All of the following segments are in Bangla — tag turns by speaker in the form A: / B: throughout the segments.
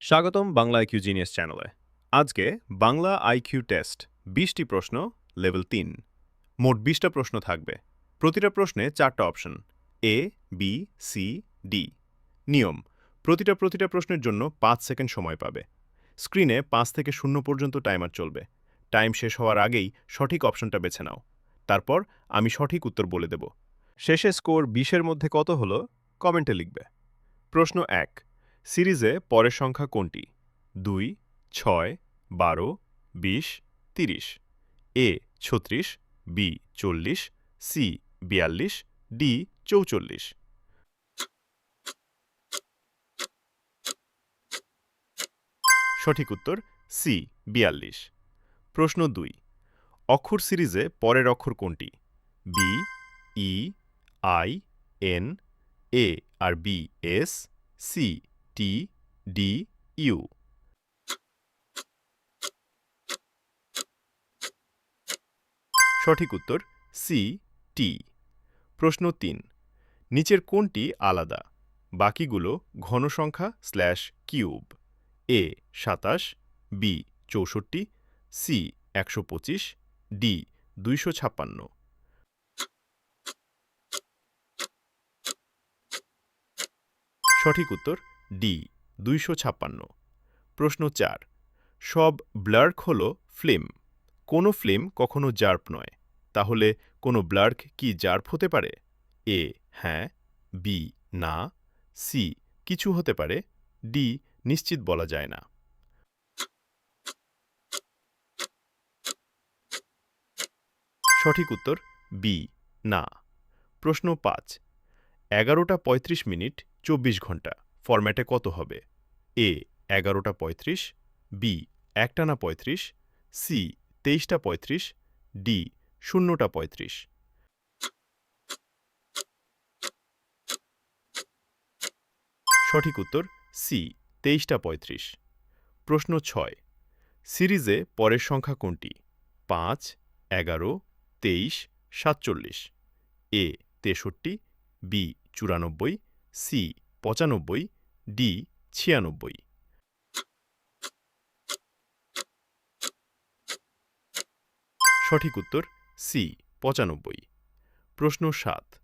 A: স্বাগতম বাংলা আইকিউ জিনিয়াস চ্যানেলে। আজকে বাংলা আইকিউ টেস্ট বিশটি প্রশ্ন, লেভেল তিন। মোট বিশটা প্রশ্ন থাকবে। প্রতিটা প্রশ্নে চারটা option, A, B, C, D. নিয়ম, প্রতিটা প্রতিটা প্রশ্নের জন্য পাঁচ সেকেন্ড সময় পাবে। স্ক্রিনে পাঁচ থেকে শূন্য পর্যন্ত টাইমার চলবে। টাইম শেষ হওয়ার আগেই সঠিক অপশনটা বেছে নাও। তারপর আমি সঠিক উত্তর বলে দেব। শেষে স্কোর বিশের মধ্যে কত হলো? কমেন্টে লিখবে। প্রশ্ন এক সিরিজে পরের সংখ্যা কোনটি? দুই, ছয়, বারো, বিশ, তিরিশ। এ, ছত্রিশ, বি, চল্লিশ, সি, বিয়াল্লিশ, ডি, চৌচল্লিশ। সঠিক উত্তর, সি, বিয়াল্লিশ। প্রশ্ন দুই, অক্ষর সিরিজে পরের অক্ষর কোনটি? B, E, I, N, A R B, S, C. T D U সঠিক উত্তর সি টি প্রশ্ন তিন, নিচের কোনটি আলাদা? বাকিগুলো ঘনসংখ্যা স্ল্যাশ কিউব। এ সাতাশ বি চৌষট্টি সি একশো পঁচিশ ডি দুইশো ছাপ্পান্ন। সঠিক উত্তর ডি, দুইশো ছাপ্পান্ন। প্রশ্ন চার, সব ব্লার্ক হল ফিল্ম। কোনো ফিল্ম কখনো জার্প নয়। তাহলে কোনো ব্লার্ক কি জার্প হতে পারে? এ হ্যাঁ বি, না, সি, কিছু হতে পারে। ডি, নিশ্চিত বলা যায় না। সঠিক উত্তর, বি, না। প্রশ্ন পাঁচ, এগারোটা পঁয়ত্রিশ মিনিট, চব্বিশ ঘণ্টা। ফরম্যাটে কত হবে? এ, এগারোটা পঁয়ত্রিশ, বি, একটানা পঁয়ত্রিশ, সি, তেইশটা পঁয়ত্রিশ, ডি, শূন্যটা পঁয়ত্রিশ। সঠিক উত্তর, সি, তেইশটা পঁয়ত্রিশ। প্রশ্ন ছয়, সিরিজে পরের সংখ্যা কোনটি? পাঁচ, এগারো, তেইশ, সাতচল্লিশ। এ, তেষট্টি, বি, চুরানব্বই, সি, পঁচানব্বই ডি ছিয়ানব্বই। সঠিক উত্তর সি পঁচানব্বই। প্রশ্ন সাত।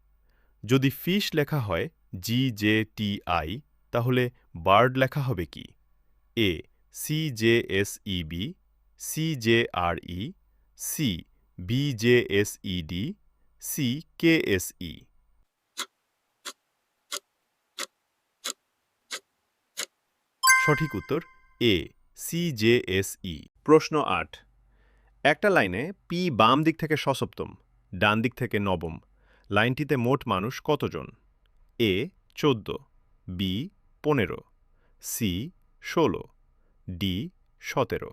A: যদি ফিশ লেখা হয় জি জে টি আই, তাহলে বার্ড লেখা হবে কি? A C J S E B, C J R E, C B J S E D, C K S E. সঠিক উত্তর, A C J S E প্রশ্ন আট। একটা লাইনে পি বাম দিক থেকে সসপ্তম ডান দিক থেকে নবম। লাইনটিতে মোট মানুষ কতজন? এ, চোদ্দ বি পনেরো সি ষোলো ডি সতেরো।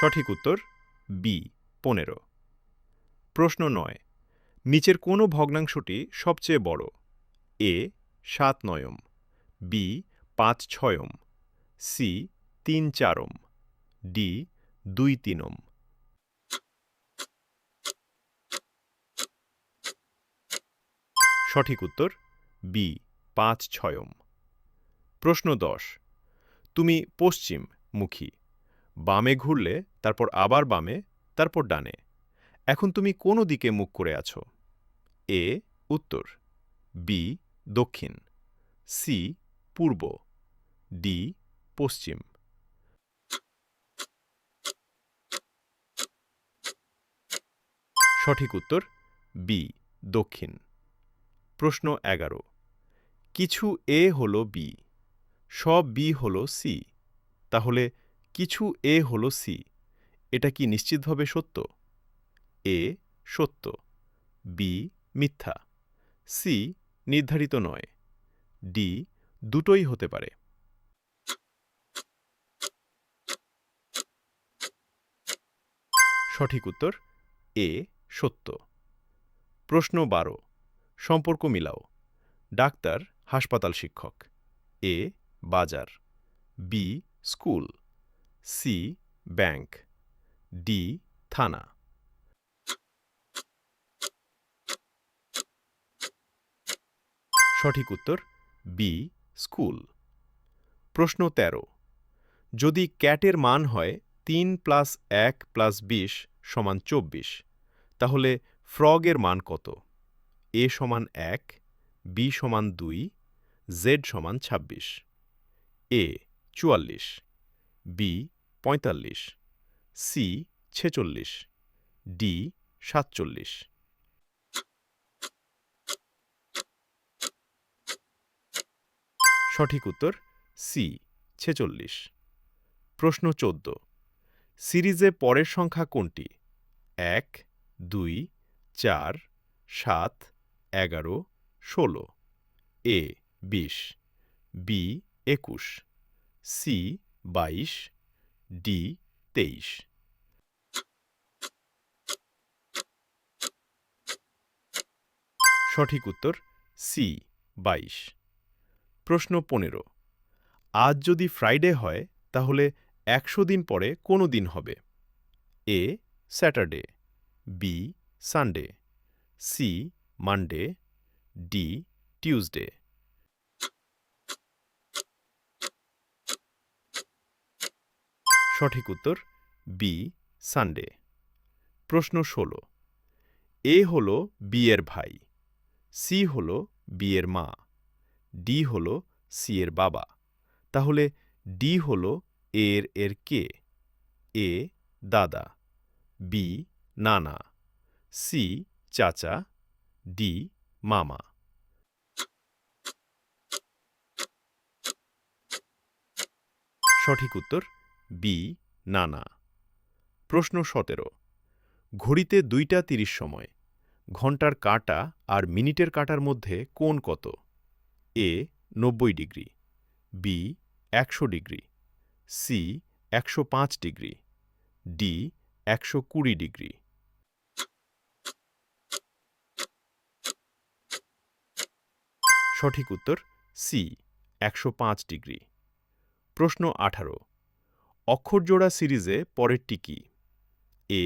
A: সঠিক উত্তর বি পনেরো। প্রশ্ন নয়। নিচের কোন ভগ্নাংশটি সবচেয়ে বড়? এ, সাত নয়ম, বি, পাঁচ ছয়ম, সি, তিন চারম, ডি, দুই তিনম। সঠিক উত্তর, বি, পাঁচ ছয়ম। প্রশ্ন দশ, তুমি পশ্চিম মুখী বামে ঘুরলে, তারপর আবার বামে, তারপর ডানে। এখন তুমি কোন দিকে মুখ করে আছো? এ উত্তর, বি দক্ষিণ, সি পূর্ব, ডি পশ্চিম। সঠিক উত্তর, বি দক্ষিণ। প্রশ্ন এগারো, কিছু এ হল বি, সব বি হল সি, তাহলে কিছু এ হল সি, এটা কি নিশ্চিতভাবে সত্য? এ সত্য, বি মিথ্যা। সি নির্ধারিত নয়। ডি দুটোই হতে পারে। সঠিক উত্তর এ সত্য। প্রশ্ন বারো, সম্পর্ক মিলাও। ডাক্তার, হাসপাতাল শিক্ষক। এ বাজার। B school. C bank. D থানা। সঠিক উত্তর বি স্কুল প্রশ্ন ১৩ যদি ক্যাটের মান হয় তিন প্লাস এক প্লাস বিশ সমান চব্বিশ, তাহলে ফ্রগের মান কত? এ সমান এক বি সমান দুই জেড সমান ছাব্বিশ। এ চুয়াল্লিশ বি পঁয়তাল্লিশ সি ছেচল্লিশ ডি সাতচল্লিশ। সঠিক উত্তর সি, ছেচল্লিশ। প্রশ্ন চোদ্দ। সিরিজে পরের সংখ্যা কোনটি? এক, দুই, চার, সাত, এগারো, ষোলো। এ, বিশ। বি, একুশ। সি, বাইশ। ডি, তেইশ। সঠিক উত্তর সি, বাইশ। প্রশ্ন পনেরো। আজ যদি ফ্রাইডে হয়, তাহলে একশো দিন পরে কোনো দিন হবে। A, Saturday. B, Sunday. C, Monday. D, Tuesday. সঠিক উত্তর, বি, সানডে। প্রশ্ন ষোলো। এ হল বিয়ের ভাই। সি হল বিয়ের মা। ডি হল সি এর বাবা। তাহলে ডি হল এর এর কে? এ দাদা বি নানা সি চাচা ডি মামা। সঠিক উত্তর বি নানা। প্রশ্ন সতেরো, ঘড়িতে দুইটা তিরিশ সময় ঘণ্টার কাঁটা আর মিনিটের কাঁটার মধ্যে কোন কত? এ নব্বই ডিগ্রি বি একশো ডিগ্রি সি একশো পাঁচ ডিগ্রি ডি একশো কুড়ি ডিগ্রি। সঠিক উত্তর সি একশো পাঁচ ডিগ্রি। প্রশ্ন আঠারো অক্ষরজোড়া সিরিজে পরেরটি কি? A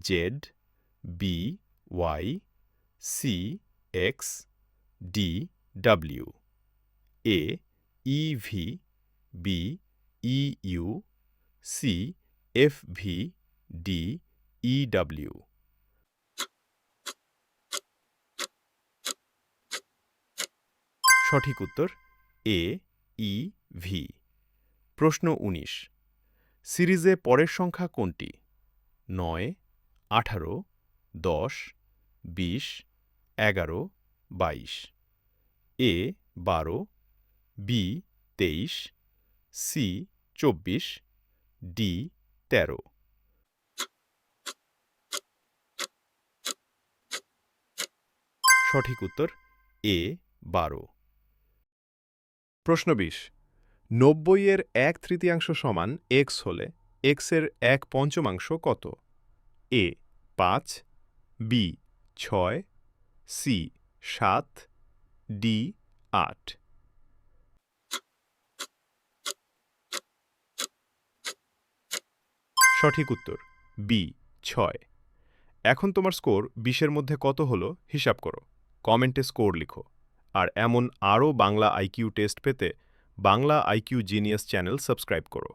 A: Z B Y C X D W A E V B E U C F V D E W সঠিক উত্তর এ ই ভি প্রশ্ন উনিশ। সিরিজে পরের সংখ্যা কোনটি? নয়, আঠারো, দশ, বিশ, এগারো, বাইশ। এ বারো বি তেইশ, সি চব্বিশ, ডি তেরো। সঠিক উত্তর, এ বারো। প্রশ্ন বিশ এর এক তৃতীয়াংশ সমান এক্স হলে এক্সের এক পঞ্চমাংশ কত? এ পাঁচ, বি ছয়, সি সাত, ডি আট। সঠিক উত্তর, বি, ছয়। এখন তোমার স্কোর বিশের মধ্যে কত হলো হিসাব করো। কমেন্টে স্কোর লিখো। আর এমন আরও বাংলা আইকিউ টেস্ট পেতে Bangla IQ genius channel subscribe করো।